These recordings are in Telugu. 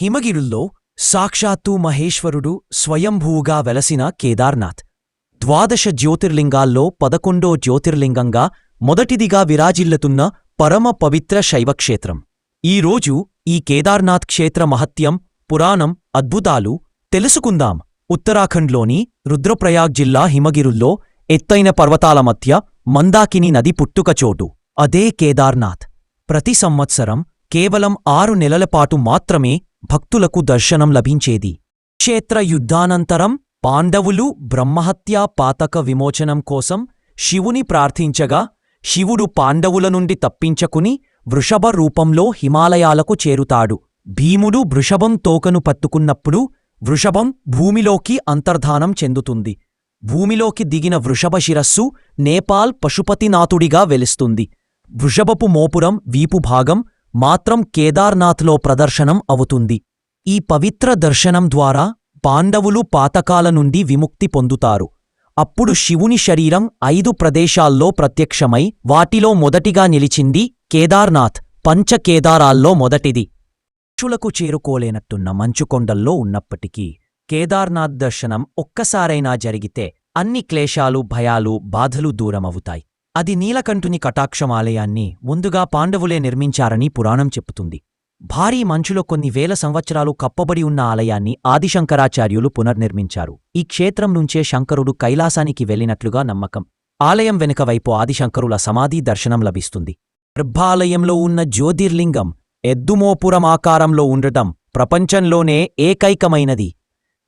హిమగిరుల్లో సాక్షాత్తు మహేశ్వరుడు స్వయంభూగా వెలసిన కేదార్నాథ్. ద్వాదశ జ్యోతిర్లింగాల్లో పదకొండో జ్యోతిర్లింగంగా మొదటిదిగా విరాజిల్లుతున్న పరమ పవిత్ర శైవక్షేత్రం. ఈరోజు ఈ కేదార్నాథ్ క్షేత్ర మహత్యం పురాణం అద్భుతాలు తెలుసుకుందాం. ఉత్తరాఖండ్లోని రుద్రప్రయాగ్ జిల్లా హిమగిరుల్లో ఎత్తైన పర్వతాల మధ్య మందాకిని నది పుట్టుకచోటు అదే కేదార్నాథ్. ప్రతి సంవత్సరం కేవలం ఆరు నెలల పాటు మాత్రమే భక్తులకు దర్శనం లభించేది. క్షేత్ర యుద్ధానంతరం పాండవులు బ్రహ్మహత్యా పాతక విమోచనం కోసం శివుని ప్రార్థించగా శివుడు పాండవుల నుండి తప్పించకుని వృషభ రూపంలో హిమాలయాలకు చేరుతాడు. భీముడు వృషభం తోకను పట్టుకున్నప్పుడు వృషభం భూమిలోకి అంతర్ధానం చెందుతుంది. భూమిలోకి దిగిన వృషభ శిరస్సు నేపాల్ పశుపతినాథుడిగా వెలుస్తుంది. వృషభపు మోపురం వీపుభాగం మాత్రం కేదార్నాథ్లో ప్రదర్శనం అవుతుంది. ఈ పవిత్ర దర్శనం ద్వారా పాండవులు పాతకాల నుండి విముక్తి పొందుతారు. అప్పుడు శివుని శరీరం ఐదు ప్రదేశాల్లో ప్రత్యక్షమై వాటిలో మొదటిగా నిలిచింది కేదార్నాథ్ పంచకేదారాల్లో మొదటిది. పక్షులకు చేరుకోలేనట్టున్న మంచుకొండల్లో ఉన్నప్పటికీ కేదార్నాథ్ దర్శనం ఒక్కసారైనా జరిగితే అన్ని క్లేశాలు భయాలు బాధలు దూరమవుతాయి. అది నీలకంఠుని కటాక్షమాలయాన్ని ముందుగా పాండవులే నిర్మించారని పురాణం చెప్పుతుంది భారీ మంచులో కొన్ని వేల సంవత్సరాలు కప్పబడి ఉన్న ఆలయాన్ని ఆదిశంకరాచార్యులు పునర్నిర్మించారు. ఈ క్షేత్రం నుంచే శంకరుడు కైలాసానికి వెళ్ళినట్లుగా నమ్మకం. ఆలయం వెనుక వైపు ఆదిశంకరుల సమాధి దర్శనం లభిస్తుంది. గర్భాలయంలో ఉన్న జ్యోతిర్లింగం ఎద్దుమోపురం ఆకారంలో ఉండటం ప్రపంచంలోనే ఏకైకమైనది.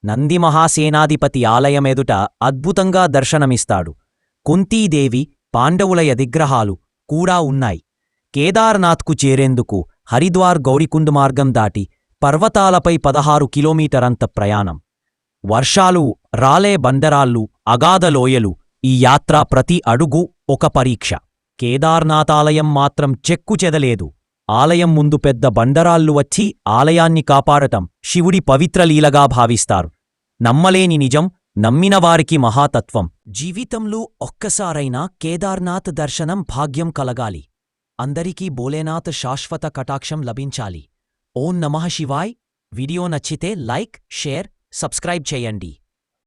నంది మహాసేనాధిపతి ఆలయమెదుట అద్భుతంగా దర్శనమిస్తాడు. కుంతీదేవి పాండవుల యదిగ్రహాలు కూడా ఉన్నాయి. కేదార్నాథ్కు చేరేందుకు హరిద్వార్ గౌరికుండ్ మార్గం దాటి పర్వతాలపై పదహారు కిలోమీటరంత ప్రయాణం. వర్షాలు రాలే బందరాళ్ళు అగాధ లోయలు ఈ యాత్ర ప్రతి అడుగు ఒక పరీక్ష. కేదార్నాథాలయం మాత్రం చెక్కు చెదలేదు. ఆలయం ముందు పెద్ద బండరాళ్ళు వచ్చి ఆలయాన్ని కాపాడటం శివుడి పవిత్రలీలగా భావిస్తారు. నమ్మలేని నిజం నమ్మినవారికి మహాతత్వం. జీవితంలో ఒక్కసారైనా కేదార్నాథ్ దర్శనం భాగ్యం కలగాలి. అందరికీ భోలేనాథ్ శాశ్వత కటాక్షం లభించాలి. ఓం నమః శివాయ్. వీడియో నచ్చితే లైక్ షేర్ సబ్స్క్రైబ్ చేయండి.